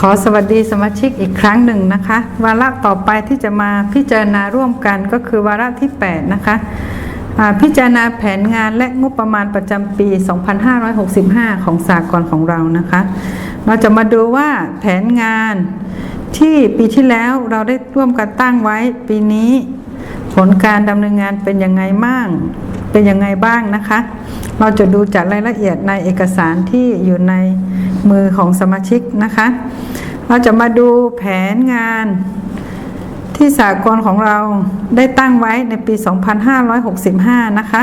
ขอสวัสดีสมาชิกอีกครั้งหนึ่งนะคะ วาระต่อไปที่จะมาพิจารณาร่วมกันก็คือวาระที่ 8 นะคะพิจารณาแผนงานและงบประมาณประจำปี 2565 ของสากลของเรานะคะ เราจะมาดูว่าแผนงานที่ปีที่แล้วเราได้ร่วมกันตั้งไว้ปีนี้ ผลการดำเนินงานเป็นยังไงบ้าง เป็นยังไงบ้างนะคะ เราจะดูจากรายละเอียดในเอกสารที่อยู่ในมือของสมาชิกนะคะ เราจะมาดูแผนงานที่สากลของเราได้ตั้งไว้ในปี 2565 นะคะ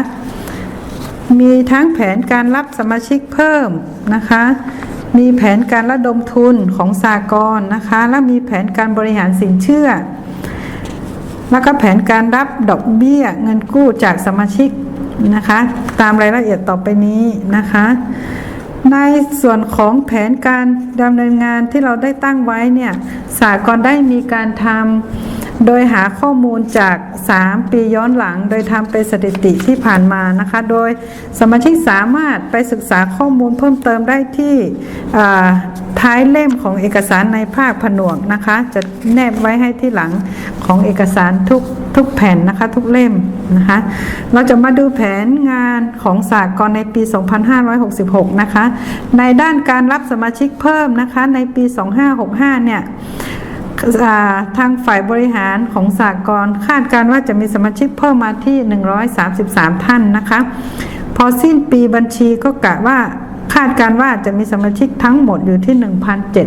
มีทั้งแผนการรับสมาชิกเพิ่มนะคะ มีแผนการระดมทุนของสากลนะคะ และมีแผนการบริหารสินเชื่อ แล้วก็แผนการรับดอกเบี้ยเงินกู้จากสมาชิก นะคะ ตามรายละเอียดต่อไปนี้นะคะ ในส่วนของแผนการดำเนินงานที่เราได้ตั้งไว้เนี่ยสากลได้มีการทำโดยหาข้อมูลจาก 3 ปีย้อนหลัง โดยทำเป็นสถิติที่ผ่านมานะคะ โดยสมาชิกสามารถไปศึกษาข้อมูลเพิ่มเติมได้ที่ท้ายเล่มของเอกสารในภาคผนวกนะคะ จะแนบไว้ให้ที่หลังของเอกสารทุก ทุกแผ่นนะคะทุกเล่มนะคะ เราจะมาดูแผนงานของสากลในปี 2566 นะคะ ในด้านการรับสมาชิกเพิ่มนะคะในปี 2565 เนี่ยอ่าทางฝ่ายบริหารของสากลคาดการว่าจะมีสมาชิกเพิ่มมาที่ 133 ท่านนะคะ พอสิ้นปีบัญชีก็กะว่าคาดการว่าจะมีสมาชิกทั้งหมดอยู่ที่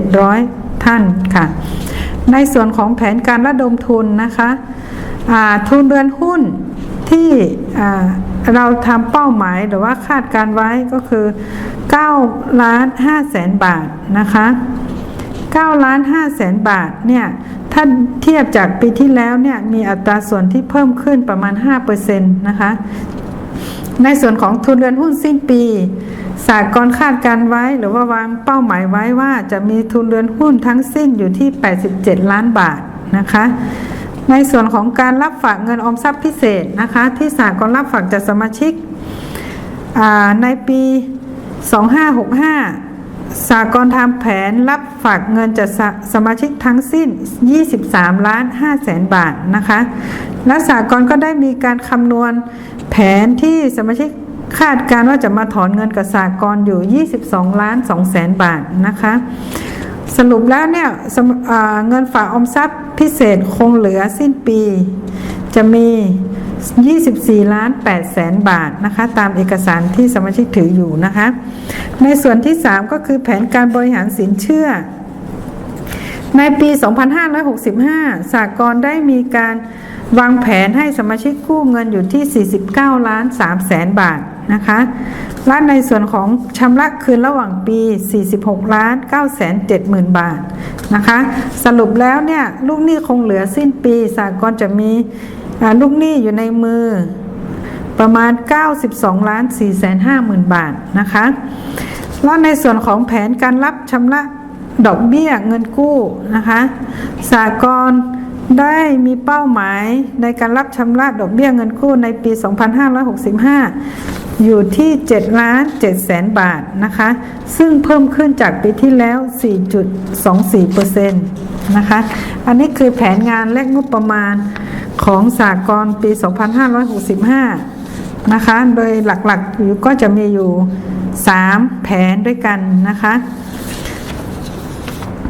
1,700 ท่านค่ะ ในส่วนของแผนการระดมทุนนะคะ ทุนเรือนหุ้นที่เราทำเป้าหมายหรือว่าคาดการไว้ก็คือ9ล้าน5แสนบาทนะคะ9ล้าน5แสนบาทเนี่ยถ้าเทียบจากปีที่แล้วเนี่ยมีอัตราส่วนที่เพิ่มขึ้นประมาณ5%นะคะในส่วนของทุนเรือนหุ้นสิ้นปีสากลคาดการไว้หรือว่าวางเป้าหมายไว้ว่าจะมีทุนเรือนหุ้นทั้งสิ้นอยู่ที่ 87 ล้านบาทนะคะ ในส่วนของการรับฝากเงินออมทรัพย์พิเศษนะคะ ที่สากลรับฝากจากสมาชิกในปี 2565 สากลทำแผนรับฝากเงินจากสสมาชิกทั้งสิ้น 23 ล้าน5แสนบาทนะคะ และสากลก็ได้มีการคำนวณแผนที่สมาชิกคาดการว่าจะมาถอนเงินกับสากลอยู่ 22 ล้าน2แสนบาทนะคะ สรุปแล้วเนี่ยเงินฝากออมทรัพย์พิเศษคงเหลือสิ้นปี จะมี 24 ล้าน8แสนบาทนะคะ ตามเอกสารที่สมาชิกถืออยู่นะคะ ในส่วนที่ 3 ก็คือแผนการบริหารสินเชื่อ ในปี 2565สากลได้มีการวางแผนให้สมาชิกกู้เงินอยู่ที่ 49 ล้าน3แสนบาท นะคะและในส่วนของชำระคืนระหว่างปี 46 ล้าน9แสน7หมื่นบาทนะคะ สรุปแล้วเนี่ยลูกหนี้คงเหลือสิ้นปีสากลจะมีลูกหนี้อยู่ในมือประมาณ 92 ล้าน4แสน5หมื่นบาทนะคะ แล้วในส่วนของแผนการรับชำระดอกเบี้ยเงินกู้นะคะสากลได้มีเป้าหมายในการรับชำระดอกเบี้ยเงินกู้ในปี 2565 อยู่ที่7ล้าน7แสนบาทนะคะ ซึ่งเพิ่มขึ้นจากปีที่แล้ว 4.24%นะคะ อันนี้คือแผนงานและงบประมาณของสากลปี 2565 นะคะ โดยหลักๆอยู่ก็จะมีอยู่ 3 แผนด้วยกันนะคะ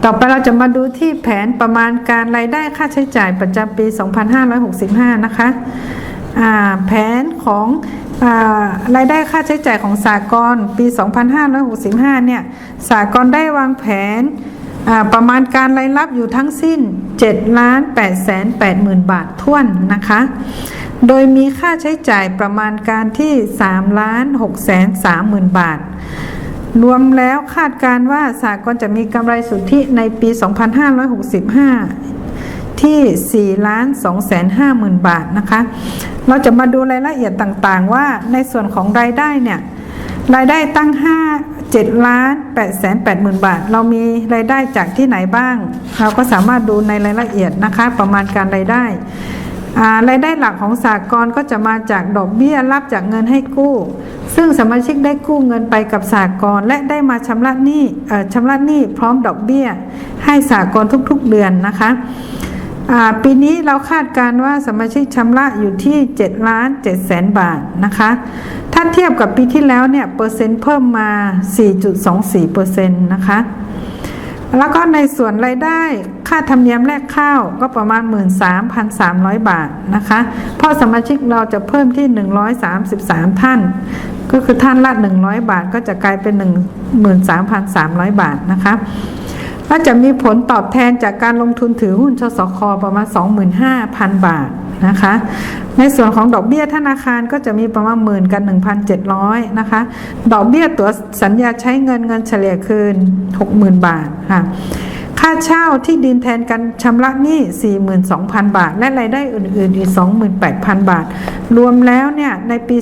ต่อไปเราจะมาดูที่แผนประมาณการรายได้ค่าใช้จ่ายประจำปี 2565 นะคะอ่าแผนของ รายได้ค่าใช้จ่ายของสากลปี 2565 เนี่ยสากลได้วางแผนประมาณการรายรับอยู่ทั้งสิ้น7ล้าน8แสน8หมื่นบาทท้วนนะคะ โดยมีค่าใช้จ่ายประมาณการที่3ล้าน6แสน3หมื่นบาท รวมแล้วคาดการว่าสากลจะมีกำไรสุทธิในปี 2565 ที่4ล้าน2แสน5หมื่นบาทนะคะ เราจะมาดูรายละเอียดต่างๆ ว่าในส่วนของรายได้เนี่ย รายได้ตั้ง 5 7ล้าน8แสน8หมื่นบาท เรามีรายได้จากที่ไหนบ้าง เราก็สามารถดูในรายละเอียดนะคะ ประมาณการรายได้รายได้หลักของสากลก็จะมาจากดอกเบี้ยรับจากเงินให้กู้ ซึ่งสมาชิกได้กู้เงินไปกับสากลและได้มาชำระหนี้ชำระหนี้พร้อมดอกเบี้ย ให้สากลทุกๆเดือนนะคะ ปีนี้เราคาดการว่าสมาชิกชำระอยู่ที่7ล้าน7แสนบาทนะคะ ถ้าเทียบกับปีที่แล้วเนี่ยเปอร์เซ็นต์เพิ่มมา 4.24เปอร์เซ็นต์นะคะ แล้วก็ในส่วนรายได้ค่าธรรมเนียมแลกข้าวก็ประมาณ 13,300 บาทนะคะ เพราะสมาชิกเราจะเพิ่มที่ 133 ท่าน ก็คือท่านละ 100 บาทก็จะกลายเป็น 13,300 บาทนะคะ ก็จะมีผลตอบแทนจากการลงทุนถือหุ้นชสคประมาณ 25,000 บาทนะคะ ในส่วนของดอกเบี้ยธนาคารก็จะมีประมาณหมื่นกัน 1,700 นะคะ ดอกเบี้ยตัวสัญญาใช้เงินเงินเฉลี่ยคืน 60,000 บาทค่ะ ค่าเช่าที่ดินแทนกันชำระหนี้ 42,000 บาท และรายได้อื่นๆ อีก 28,000 บาท รวมแล้วเนี่ย ในปี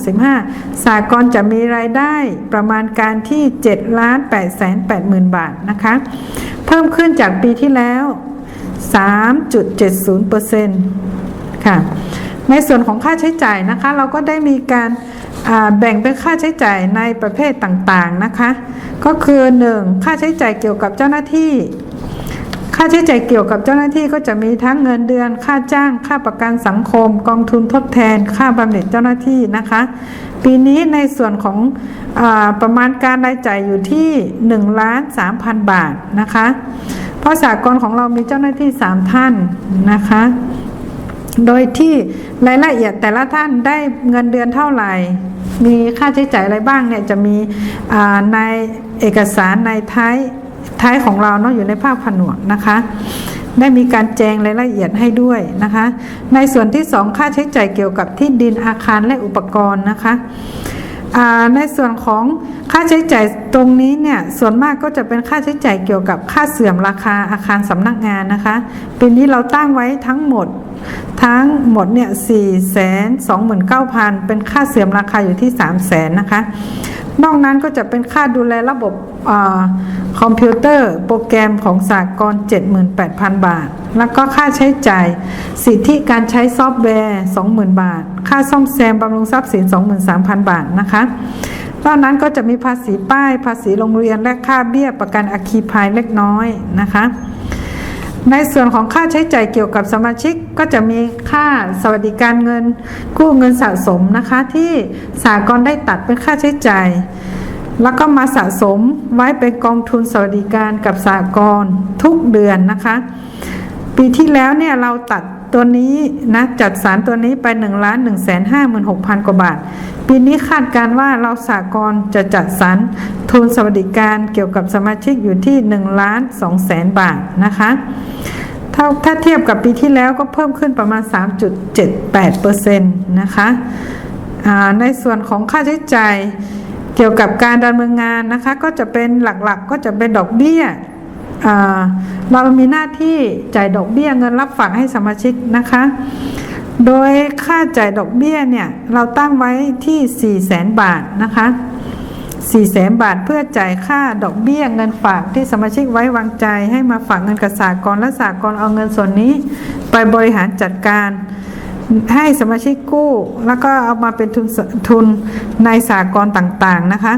2565 สากลจะมีรายได้ประมาณการที่7ล้าน8แสน80,000 บาทนะคะ เพิ่มขึ้นจากปีที่แล้ว 3.70%ค่ะ ในส่วนของค่าใช้จ่ายนะคะ เราก็ได้มีการ แบ่งเป็นค่าใช้จ่ายในประเภทต่างๆนะคะ ก็คือ 1. ค่าใช้จ่ายเกี่ยวกับเจ้าหน้าที่ ค่าใช้จ่ายเกี่ยวกับเจ้าหน้าที่ก็จะมีทั้งเงินเดือน ค่าจ้าง ค่าประกันสังคม กองทุนทดแทน ค่าบำเหน็จเจ้าหน้าที่นะคะ ปีนี้ในส่วนของอประมาณการรายจ่ายอยู่ที่1ล้าน3พันบาทนะคะเพราะสากลของเรามีเจ้าหน้าที่ 3 ท่านนะคะโดยที่รายละเอียดแต่ละท่านได้เงินเดือนเท่าไหร่ มีค่าใช้จ่ายอะไรบ้างเนี่ยจะมีในเอกสารในท้ายท้ายของเราเนาะอยู่ในภาพผนวกนะคะ ได้มีการแจงรายละเอียดให้ด้วยนะคะ ในส่วนที่สองค่าใช้จ่ายเกี่ยวกับที่ดินอาคารและอุปกรณ์นะคะ ในส่วนของค่าใช้จ่ายตรงนี้เนี่ยส่วนมากก็จะเป็นค่าใช้จ่ายเกี่ยวกับค่าเสื่อมราคาอาคารสำนักงานนะคะปีนี้เราตั้งไว้ทั้งหมดทั้งหมดเนี่ยสี่แสนสองหมื่นเก้าพันเป็นค่าเสื่อมราคาอยู่ที่สามแสนนะคะ นอกนั้นก็จะเป็นค่าดูแลระบบอคอมพิวเตอร์โปรแกรมของสากล78,000 บาท แล้วก็ค่าใช้จ่าย สิทธิการใช้ซอฟต์แวร์ 20,000 บาท ค่าซ่อมแซมบำรุงทรัพย์สิน 23,000 บาทนะคะนอกนั้นก็จะมีภาษีป้าย ภาษีโรงเรียนและค่าเบี้ยประกันอัคคีภัยเล็กน้อยนะคะ ในส่วนของค่าใช้จ่ายเกี่ยวกับสมาชิกก็จะมีค่าสวัสดิการเงิน กู้เงินสะสมนะคะที่สากลได้ตัดเป็นค่าใช้จ่าย แล้วก็มาสะสมไว้เป็นกองทุนสวัสดิการกับสากลทุกเดือนนะคะ ปีที่แล้วเนี่ยเราตัดตัวนี้นะจัดสารตัวนี้ไป1นึ่งล้านหนึ่งแสนห้าหมื่นหกพันกว่าบาท ปีนี้คาดการว่าเราสากลจะจัดสรรทุนสวัสดิการเกี่ยวกับสมาชิกอยู่ที่1ล้าน2แสนบาทนะคะ ถ้าถ้าเทียบกับปีที่แล้วก็เพิ่มขึ้นประมาณ 3.78%นะคะในส่วนของค่าใช้จ่ายเกี่ยวกับการดำเนินงานนะคะ ก็จะเป็นหลักๆ ก็จะเป็นดอกเบี้ยเรามีหน้าที่จ่ายดอกเบี้ยเงินรับฝากให้สมาชิกนะคะ โดยค่าจ่ายดอกเบี้ยเนี่ย เราตั้งไว้ที่ 4 0 0แสนบาทนะคะ 4แสนบาทเพื่อจ่ายค่าดอกเบี้ยเงินฝากที่สมาชิกไว้วางใจให้มาฝากเงินกับสากลและสากลเอาเงินส่วนนี้ ไปบริหารจัดการให้สมาชิกกู้ แล้วก็เอามาเป็นทุนทุนในสากลต่างๆนะคะ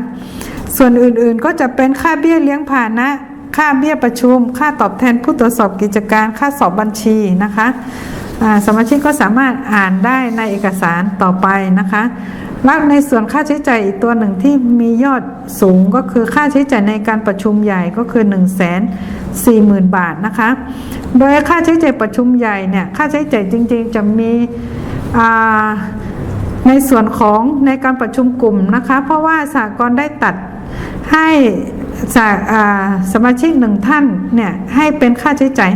ส่วนอื่นๆก็จะเป็นค่าเบี้ยเลี้ยงผ่านะ ค่าเบี้ยประชุม ค่าตอบแทนผู้ตรวจสอบกิจการค่าสอบบัญชีนะคะสมาชิกก็สามารถอ่านได้ในเอกสารต่อไปนะคะ และในส่วนค่าใช้จ่ายอีกตัวหนึ่งที่มียอดสูงก็คือค่าใช้จ่ายในการประชุมใหญ่ก็คือ 1 4 0 0 0 0 บาทนะคะ โดยค่าใช้จ่ายประชุมใหญ่เนี่ยค่าใช้จ่ายจริงๆจะมีในส่วนของในการประชุมกลุ่มนะคะ เพราะว่าสากลได้ตัดให้สาาสมาชิกหนึ่งท่านเนี่ยให้เป็นค่าใช้จ่าย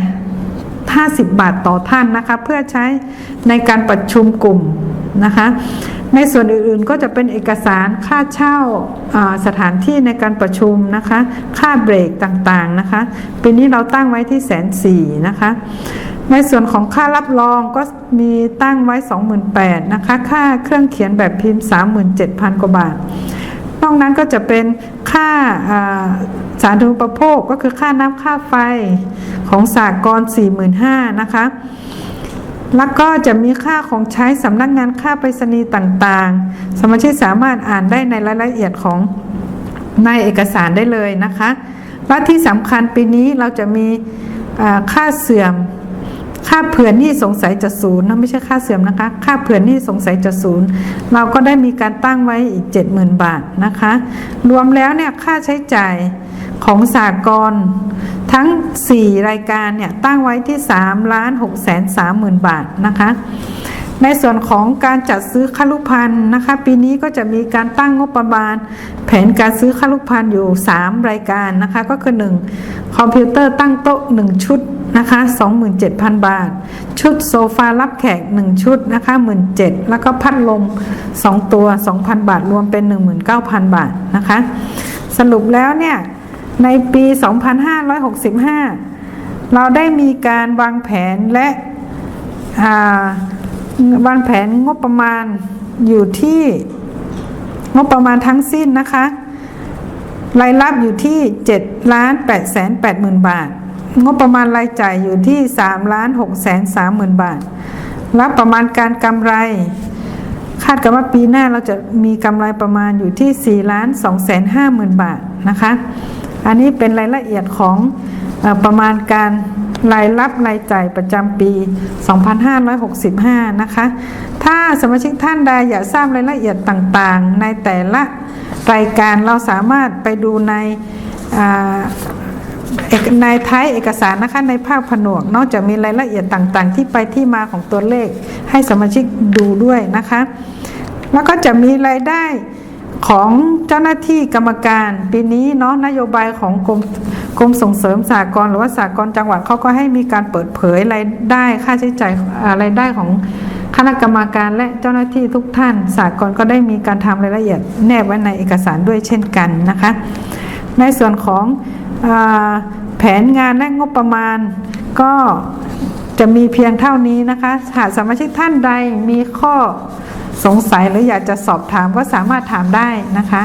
50 บาทต่อท่านนะคะ เพื่อใช้ในการประชุมกลุ่มนะคะ ในส่วนอื่นๆก็จะเป็นเอกสารค่าเช่าสถานที่ในการประชุมนะคะ ค่าเบรกต่างๆนะคะ ปีนี้เราตั้งไว้ที่แสนสี่นะคะในส่วนของค่ารับรองก็มีตั้งไว้ 28,000นะคะ ค่าเครื่องเขียนแบบพิมพ์ 37,000 กว่าบาท นอกนั้นก็จะเป็นค่าอ่าสาธารณูปโภคก็คือค่าน้ำค่าไฟของสากล45,000นะคะ แล้วก็จะมีค่าของใช้สำนักงานค่าไปรษณีย์ต่างๆ สมาชิกสามารถอ่านได้ในรายละเอียดของในเอกสารได้เลยนะคะ และที่สำคัญปีนี้เราจะมีค่าเสื่อม ค่าเผื่อหนี้สงสัยจะศูนย์นะไม่ใช่ค่าเสื่อมนะคะ ค่าเผื่อหนี้สงสัยจะศูนย์เราก็ได้มีการตั้งไว้อีก 70,000 บาทนะคะ รวมแล้วเนี่ยค่าใช้จ่ายของสากลทั้ง 4 รายการเนี่ยตั้งไว้ที่3ล้าน6แสน3หมื่นบาทนะคะ ในส่วนของการจัดซื้อคลุพันธ์นะคะ ปีนี้ก็จะมีการตั้งงบประมาณ แผนการซื้อคลุพันธ์อยู่ 3 รายการนะคะ ก็คือ 1 คอมพิวเตอร์ตั้งโต๊ะ 1 ชุด นะคะ 27,000 บาท ชุดโซฟารับแขก 1 ชุดนะคะ17,000แล้วก็พัดลม 2 ตัว 2,000 บาท รวมเป็น 19,000 บาทนะคะ สรุปแล้วเนี่ย ในปี 2565 เราได้มีการวางแผนและาวางแผนงบประมาณอยู่ที่งบประมาณทั้งสิ้นนะคะ รายรับอยู่ที่7ล้าน8แสน8หมื่นบาท งบประมาณรายจ่ายอยู่ที่3ล้าน6แสน3หมื่นบาท รับประมาณการกำไร คาดกันว่าปีหน้าเราจะมีกำไรประมาณอยู่ที่4ล้าน2แสน5หมื่นบาทนะคะ อันนี้เป็นรายละเอียดของประมาณการรายรับรายจ่ายประจำปี 2565 นะคะ ถ้าสมาชิกท่านใดอยากทราบรายละเอียดต่างๆ ในแต่ละรายการเราสามารถไปดูใน ในท้ายเอกสารนะคะในภาคผนวก นอกจากมีรายละเอียดต่างๆ ที่ไปที่มาของตัวเลข ให้สมาชิกดูด้วยนะคะ แล้วก็จะมีรายได้ของเจ้าหน้าที่กรรมการปีนี้เนาะนโยบายของกรมกรมส่งเสริมสากลหรือว่าสากลจังหวัดเขาก็ให้มีการเปิดเผยรายได้ค่าใช้จ่ายอ่ารายได้ของคณะกรรมการและเจ้าหน้าที่ทุกท่านสากลก็ได้มีการทำรายละเอียดแนบไว้ในเอกสารด้วยเช่นกันนะคะ ในส่วนของอแผนงานและงบประมาณ ก็จะมีเพียงเท่านี้นะคะหากสมาชิกท่านใดมีข้อสงสัยหรืออยากจะสอบถามก็สามารถถามได้นะคะ